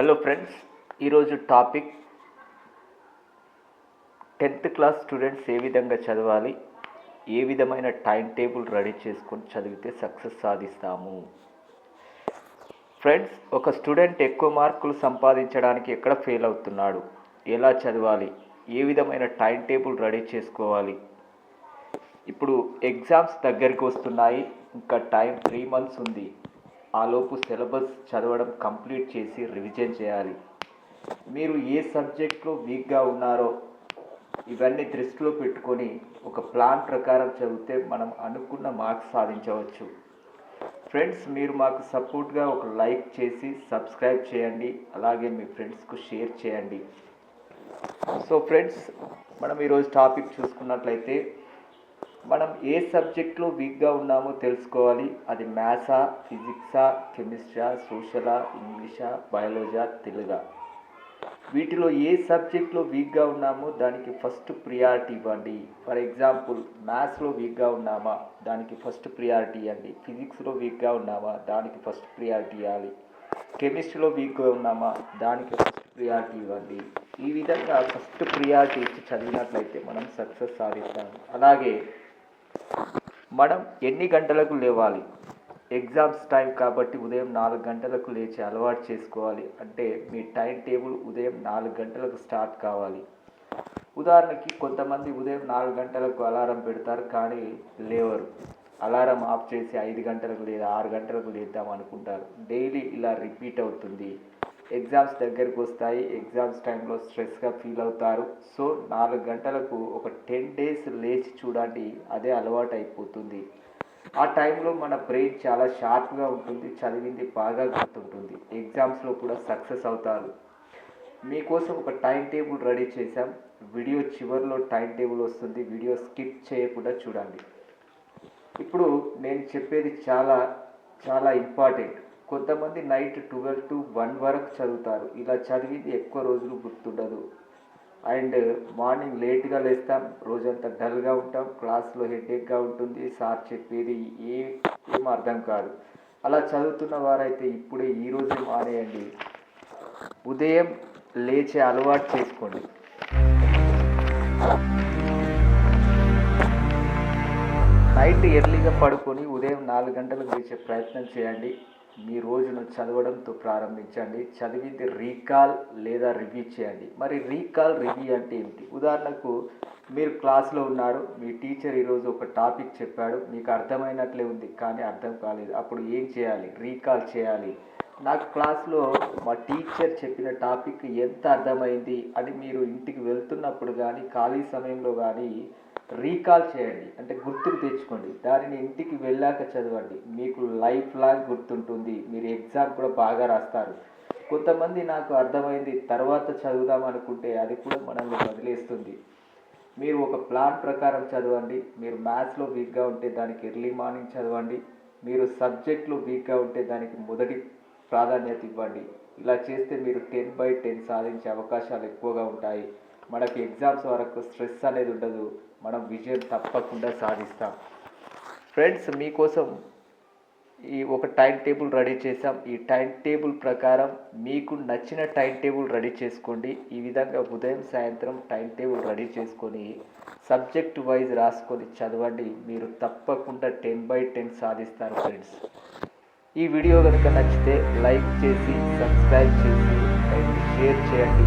Hello friends ఈరోజు topic tenth class students ఏ విధంగా చదవాలి? ఏ విధమైన టైం టేబుల్ రెడీ చేసుకొని చదివితే సక్సెస్ సాధిస్తాము? ఫ్రెండ్స్ ఒక స్టూడెంట్ ఎక్కువ మార్కులు సంపాదించడానికి ఎక్కడ ఫెయిల్ అవుతున్నాడు? ఎలా చదవాలి? ఏ విధమైన టైం టేబుల్ రెడీ చేసుకోవాలి? ఇప్పుడు ఎగ్జామ్స్ దగ్గరికి వస్తున్నాయి. ఇంకా టైం త్రీ మంత్స్ ఉంది. ఆలోపు సిలబస్ చదవడం కంప్లీట్ చేసి రివిజన్ చేయాలి. మీరు ఏ సబ్జెక్ట్లో వీక్గా ఉన్నారో ఇవన్నీ దృష్టిలో పెట్టుకొని ఒక ప్లాన్ ప్రకారం చదివితే మనం అనుకున్న మార్క్స్ సాధించవచ్చు. ఫ్రెండ్స్ మీరు మాకు సపోర్ట్గా ఒక లైక్ చేసి సబ్స్క్రైబ్ చేయండి. అలాగే మీ ఫ్రెండ్స్కు షేర్ చేయండి. సో ఫ్రెండ్స్ మనం ఈరోజు టాపిక్ చూసుకున్నట్లయితే మనం ఏ సబ్జెక్ట్లో వీక్గా ఉన్నామో తెలుసుకోవాలి. అది మ్యాథ్సా ఫిజిక్సా కెమిస్ట్రా సోషలా ఇంగ్లీషా బయాలజా తెలుగా. వీటిలో ఏ సబ్జెక్ట్లో వీక్గా ఉన్నామో దానికి ఫస్ట్ ప్రియారిటీ ఇవ్వండి. ఫర్ ఎగ్జాంపుల్ మ్యాథ్స్లో వీక్గా ఉన్నామా? దానికి ఫస్ట్ ప్రియారిటీ ఇవ్వండి. ఫిజిక్స్లో వీక్గా ఉన్నామా? దానికి ఫస్ట్ ప్రియారిటీ ఇవ్వాలి. కెమిస్ట్రీలో వీక్గా ఉన్నామా? దానికి ఫస్ట్ ప్రియారిటీ ఇవ్వండి. ఈ విధంగా ఫస్ట్ ప్రియారిటీ ఇచ్చి చదివినట్లయితే మనం సక్సెస్ సాధిస్తాం. అలాగే మనం ఎన్ని గంటలకు లేవాలి? ఎగ్జామ్స్ టైం కాబట్టి ఉదయం నాలుగు గంటలకు లేచి అలవాటు చేసుకోవాలి. అంటే మీ టైం టేబుల్ ఉదయం నాలుగు గంటలకు స్టార్ట్ కావాలి. ఉదాహరణకి కొంతమంది ఉదయం నాలుగు గంటలకు అలారం పెడతారు కానీ లేవరు. అలారం ఆఫ్ చేసి ఐదు గంటలకు లేదా ఆరు గంటలకు లేద్దాం అనుకుంటారు. డైలీ ఇలా రిపీట్ అవుతుంది. ఎగ్జామ్స్ దగ్గరికి వస్తాయి. ఎగ్జామ్స్ టైంలో స్ట్రెస్గా ఫీల్ అవుతారు. సో నాలుగు గంటలకు ఒక టెన్ డేస్ లేచి చూడండి. అదే అలవాటు అయిపోతుంది ఆ టైంలో మన బ్రెయిన్ చాలా షార్ప్గా ఉంటుంది. చదివింది బాగా గుర్తుంటుంది. ఎగ్జామ్స్లో కూడా సక్సెస్ అవుతారు. మీకోసం ఒక టైం టేబుల్ రెడీ చేశాం. వీడియో చివరిలో టైం టేబుల్ వస్తుంది. వీడియో స్కిప్ చేయకుండా చూడండి. ఇప్పుడు నేను చెప్పేది చాలా చాలా ఇంపార్టెంట్. కొంతమంది నైట్ ట్వెల్వ్ టు వన్ వరకు చదువుతారు. ఇలా చదివింది ఎక్కువ రోజులు గుర్తుండదు. అండ్ మార్నింగ్ లేట్గా లేస్తాం రోజంతా డల్గా ఉంటాం క్లాస్లో హెడేక్గా ఉంటుంది సార్ చెప్పేది ఏ ఏం అర్థం కాదు. అలా చదువుతున్న వారైతే ఇప్పుడే ఈ మానేయండి. ఉదయం లేచే అలవాటు చేసుకోండి. నైట్ ఎర్లీగా పడుకొని ఉదయం నాలుగు గంటలకు లేచే ప్రయత్నం చేయండి. మీ రోజును చదవడంతో ప్రారంభించండి. చదివింది రీకాల్ లేదా రివ్యూ చేయండి. మరి రీకాల్ రివ్యూ అంటే ఏమిటి? ఉదాహరణకు మీరు క్లాస్లో ఉన్నారు మీ టీచర్ ఈరోజు ఒక టాపిక్ చెప్పాడు మీకు అర్థమైనట్లే ఉంది కానీ అర్థం కాలేదు. అప్పుడు ఏం చేయాలి? రీకాల్ చేయాలి. నాకు క్లాస్లో మా టీచర్ చెప్పిన టాపిక్ ఎంత అర్థమైంది అని మీరు ఇంటికి వెళ్తున్నప్పుడు కానీ ఖాళీ సమయంలో కానీ రీకాల్ చేయండి. అంటే గుర్తుకు తెచ్చుకోండి. దానిని ఇంటికి వెళ్ళాక చదవండి. మీకు లైఫ్ లాంగ్ గుర్తుంటుంది. మీరు ఎగ్జామ్ కూడా బాగా రాస్తారు. కొంతమంది నాకు అర్థమైంది తర్వాత చదువుదాం అనుకుంటే అది కూడా మనల్ని వదిలేస్తుంది. మీరు ఒక ప్లాన్ ప్రకారం చదవండి. మీరు మ్యాథ్స్లో వీక్గా ఉంటే దానికి ఎర్లీ మార్నింగ్ చదవండి. మీరు సబ్జెక్ట్లో వీక్గా ఉంటే దానికి మొదటి ప్రాధాన్యత ఇవ్వండి. ఇలా చేస్తే మీరు టెన్ బై టెన్ సాధించే అవకాశాలు ఎక్కువగా ఉంటాయి. మనకి ఎగ్జామ్స్ వరకు స్ట్రెస్ అనేది ఉండదు. మనం విజయం తప్పకుండా సాధిస్తాం. ఫ్రెండ్స్ మీకోసం ఈ ఒక టైం టేబుల్ రెడీ చేసాం ఈ టైం టేబుల్ ప్రకారం మీకు నచ్చిన టైం టేబుల్ రెడీ చేసుకోండి. ఈ విధంగా ఉదయం సాయంత్రం టైం టేబుల్ రెడీ చేసుకొని సబ్జెక్ట్ వైజ్ రాసుకొని చదవండి. మీరు తప్పకుండా టెన్ బై టెన్ సాధిస్తారు ఫ్రెండ్స్ ఈ వీడియో కనుక నచ్చితే లైక్ చేసి సబ్స్క్రైబ్ చేసి అండ్ షేర్ చేయండి.